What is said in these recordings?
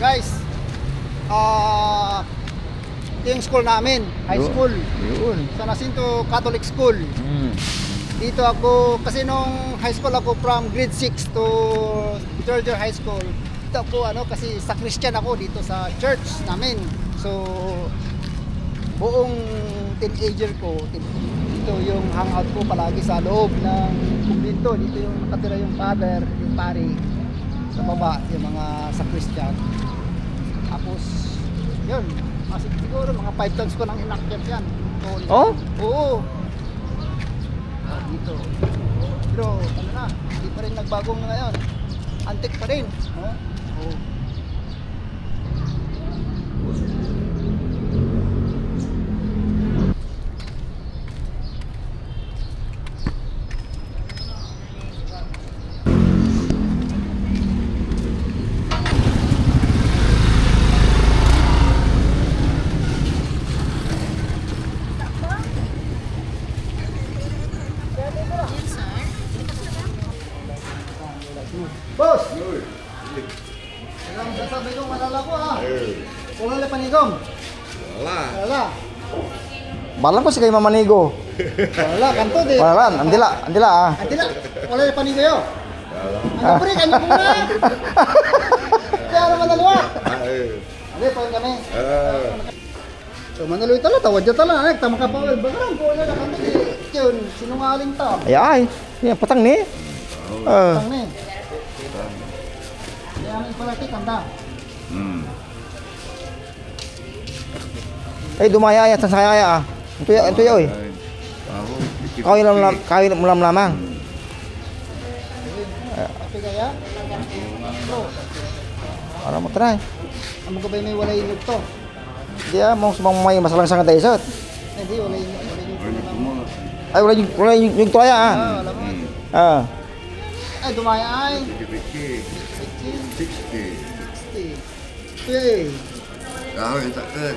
Guys, ah ito yung school namin, high Yun. school. Yun. San Jacinto Catholic School. Mm. Dito ako, kasi nung high school ako from grade 6 to third year high school. Dito ako, ano, kasi sa Christian ako dito sa church namin. So, buong teenager ko, dito yung hangout ko palagi sa loob ng kumbento. Dito yung nakatira yung father, yung pari. Sa baba, yung mga sa Christian. Tapos, yun, mas siguro mga 5 tons ko nang inakyat yan. Tol. Oh? Oo. Ah, dito. Pero, ano na, hindi pa rin nagbagong ngayon. Antik pa rin. Oh? Oo. Boss! Ang sasabi ko, malala ko ha. Kung wala panigom. Wala. Wala. Balang ko si kay Mamanigo. Wala, kanto di. Wala andila, andila ah. Ati na, wala na panigo yo. Ano pre, kanyo po na. Kaya naman dalawa. Ay. Ano, pa kami. Ah. So manuloy tala, tawad dyan tala. Ay, tama ka pa. Baka lang, kung wala na kanto di. Yun, sinungaling ta. Ay ay. Yan patang ni. Ah. Tang ni. Kaya namin pala ti, kanta. Hmm. Ay dumaya ya sa saya ah. Ito ya, ito ya oy. Ay. Tahu. dikit-dikit. Kawin lam lam, kawin mo lam lamang. Para mo try. amo ka ba may wala inog to? Dia mau sumang may masalang sangat tayo sot. Hindi, wala inog. Wala inog. Ay wala yung wala yung, yung toya ah. Ah, mo. Ah. Ay, dumaya ay. Dikit-dikit. 16, 60. 60. Okay. Kau yang tak ke?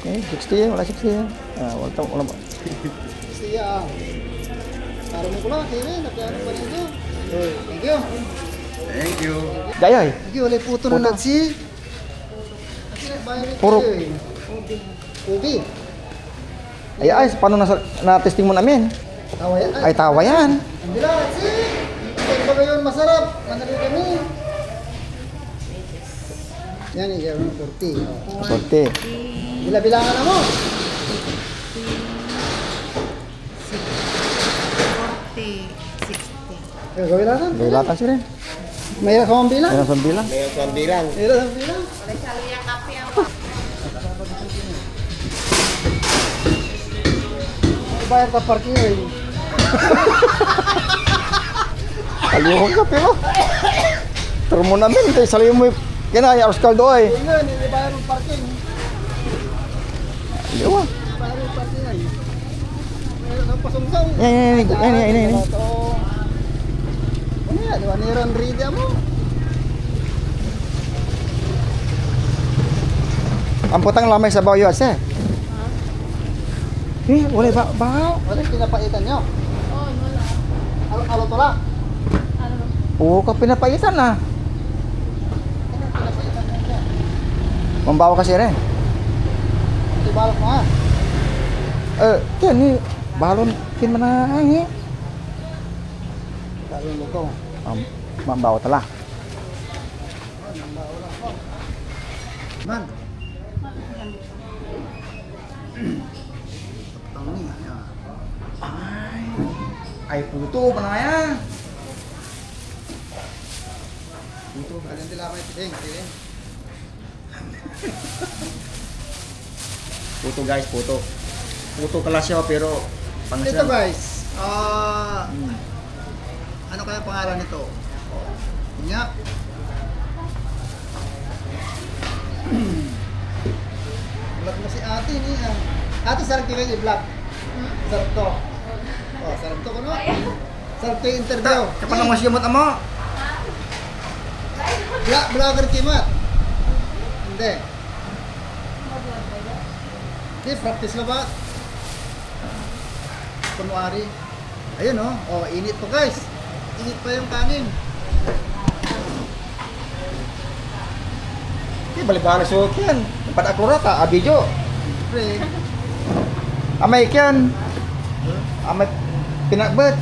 Okay, 60 yan. Wala 60 yan. Ah, wala tang ulam. 60 yan. Para mo pula, kaya nagkano pa rin yun. Thank you. Thank you. Gayoy. Thank you. Walay puto na nagsi. Puro. Kobe. Eh. Ay, ay, paano nasa, na-testing mo namin? Tawa yan. Ay, tawa yan. Hindi lang, nagsi. Ito ba ngayon masarap? Masarap kami. Yan, yan, 40. 40. Bila-bilangan na mo. 40, 60. Eh, gawin natin. Gailatan sila. May ka mong bilang? Ayan sa bilang. May ka bilang. May ka bilang. Wala siya liya kape ako. Bayar ka parking eh. Kalihong ka pero. Pero mo namin kay saliyo mo kina ya kaldo ay. Ngayon, hindi bayar ng parking. Liwa. Bayar ng parking pasungsong. Yan yan yan yan yan yan. yan. Ano yan? Diba niran rida mo? Ang putang lamay sa bayo ase. Eh, wala ba ba? Ano yung pinapaitan nyo? Oh, wala. Alo, alo to lang. Ano? Oo, ka pinapaitan na. Ano pinapaitan nyo dyan? Mambawa kasi rin. Ito balak mo ha. Eh, yan ni balon kin mana angi. Lalo mo ko. Um, mambawa tala. Man. Tangi. yan. Ay, ay puto pa na yan. Ito, kalian tila may piting. Puto guys, puto. Puto kala siya pero pang Ito guys. Ah, Hmm. ano kaya pangalan nito? Nya. Vlog mo si ate ni ah. Ate sarap kayo i vlog. Sarap to. Oh, sarap to kuno. Sarap to yung interview. Kapan nang masih mo amo? Vlog vlogger kimat. Hindi. Hindi, practice na ba? Kunwari. Ayun oh. Oh, init to guys. Init pa yung kanin. Di balik-balik so kyan. Pada ako rata, abidyo. Pre, Amay kyan. Amay pinakbet.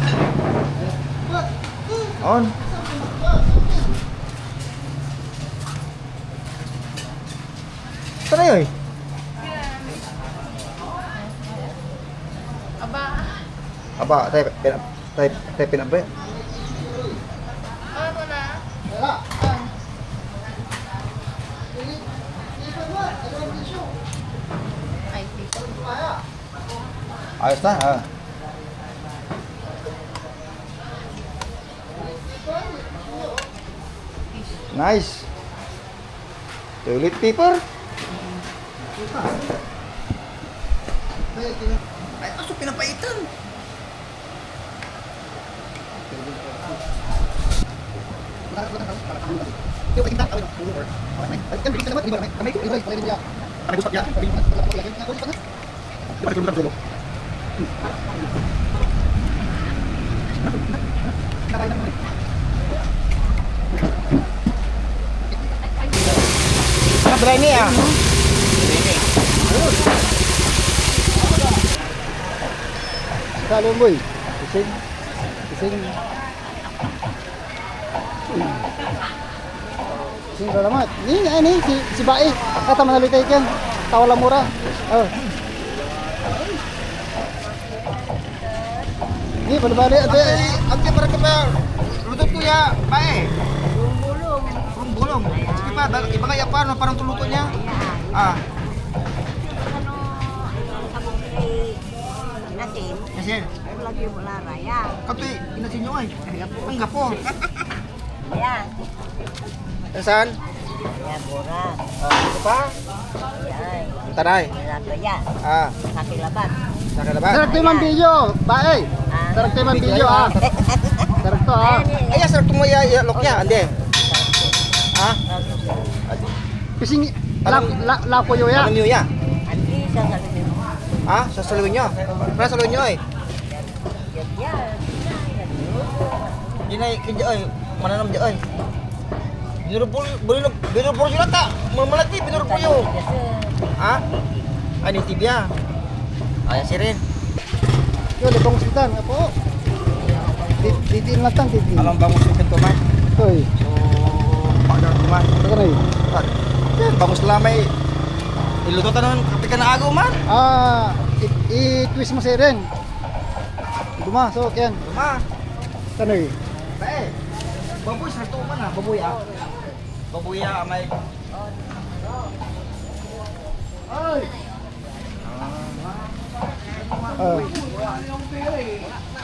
On. Tara yoy. Aba, tayo pinap tayo tayo. Ano na? wala. Ayos na. Ah. Nice. Toilet paper. Ay, aso pinapaitan. Ano ni ah? Salo mo eh. Kising. Kising. Kising salamat. Ni, ay ni, si, si Bae. Kata manalitay kyan. Tawala mura. Oh. Ni, bali-bali. Ate, Ante para ka ba? Lutot ko ya, bae. Bulong. Bulong. Sige pa, dal- iba kaya paano parang tuluto niya? Ah, Natin, kasi lagi na raya. katoy inasin niyo ay. Ang gapo. Yan. Saan? Yan, mura. Oh, ito pa? Yan. Taray. Nalato yan. Ah, Sa kilaban. sa kalaban. Sarap tayo mang video. Bae. Ah. Tayo mang video ah. Sarap to ah. Ay, sir, tumuya ya lok niya, ande. Ha? Kising, la, la, la ko yo ya. Ano niyo ya? Andi sa salunin mo. Ha? Sa saluhin niyo. Para saluhin niyo ay. Yan, yan. Yun ay kidya ay. Mananam di ay. Binurupul, binurupul, binurupul sila ta. Mamalati, binurupul. Kasi, Ha? Ani tibia. Ay, si rin. Yo, lebong sitan. Apo. Ditiin lang tang, ditiin. Alam bangus yung pinto man. Hoy, So, pagar man. saka na eh. Yan, bangus lamay. Iluto ta naman, kapit ka na agaw man. Ah, i- i-twist mo si Ren. Duma, so yan. Luma. Ano eh? Bae. Baboy, sa ito man ah. Baboy ah. Baboy ah, may... Ay.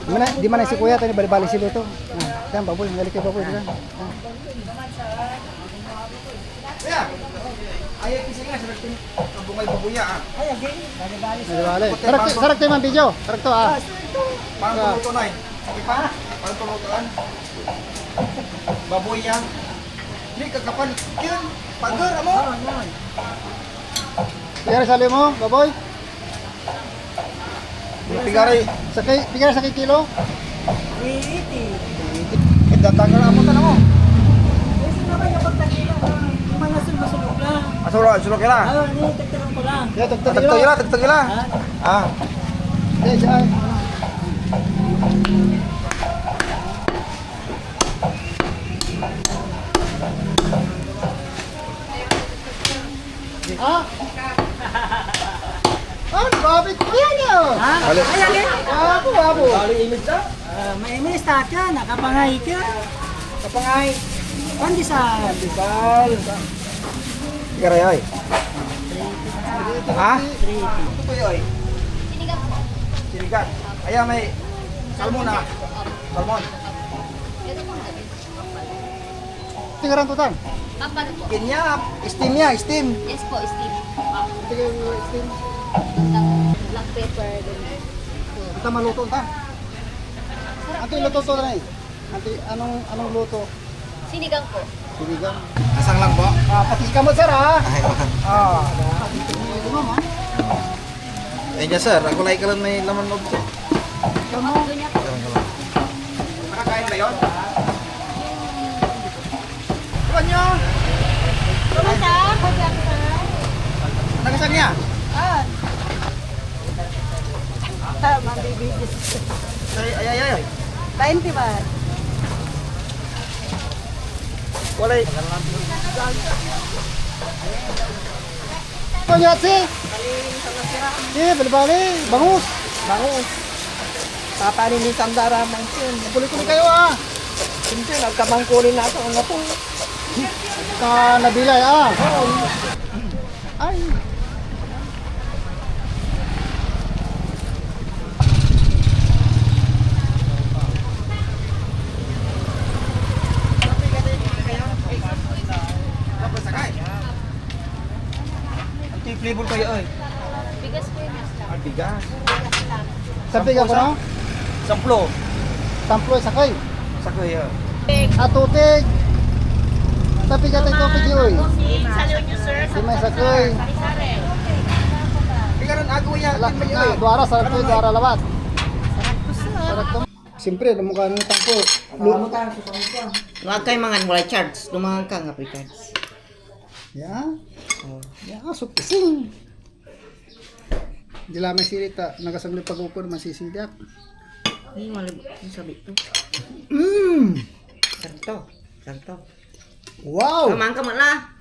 Di mana, di mana si Kuya tadi balik-balik sila to. Ah, kan baboy, balik kay baboy kan. Ah. Kuya! Ayaw kasi nga, sa ito. Kabungay baboy ah. Balik-balik. Sarak sarak tayo man video. Sarak to ah. Na eh. Sige pa? Parang tumutuan. Baboy ah. Hindi, kakapan. Yun, pagar mo. Pigara sali mo, baboy. Pigaray. Sakay, pigara sakay kilo. Eh, datagan na mo tanong mo. Asuro, asuro kila. Ya tek tek Tagtag kilo. ila, tagtag ila. Ah. Eh. Ah? Ah, babi ko yan yun. Bali. Abo, abo. may may ka, nakapangay ka. Kapangay. Pandi sa Bipal. Pigaray ay. Ha? Ito yoy. Sinigang po. Sinigang. Aya may salmon na. Salmon. Ito po na. Tingaran to tan. Kapal po. Kenya, steam niya, steam. Yes po, Steve. Ah, Tingnan steam. black, pepper. Kita maluto tan. Anto luto to na eh. Anto anong anong luto? Sinigang po. Sinigang. Asang lang po. Ah, patis ka mo sir ha. Ay, Ah. Eh, dyan sir, ako lang ikalan may laman loob to. Niya po. Nakakain ba yun? Iwan nyo! Nagasan niya? Ay, ay, ay, ay. 20 ba? Walay. Kanya si. Eh, bali-bali, bangus. Bangus. Papaninitan daramang yun. Kuli-kuli kayo ah. Siyempre, nagkamangkulin na ako nga po. Ka nabilay ah. Ay. Flavor kayo, ay. Bigas po yung mas Ang bigas. Sabi ka ko no? Samplo. Tamplo sakay. Sa kuya. Atutig. Sabi ka tayo tupig yoy. Si may sakay. Ikaw rin agaw yan. Ala, Kin ba na, yun? duara sarap to, duara lawat. Sarap to. Siyempre, namukha ng tampo. Lu- Huwag kayo mga wala charge. Lumangan ka nga pre-charge. Ya. Ya, supising. Di lamay sirita, nagasagli pagkukod masisidak. Ay, malib. Ang sabi to. Mmm. Santo. Santo. Wow. Kamang ka mo na.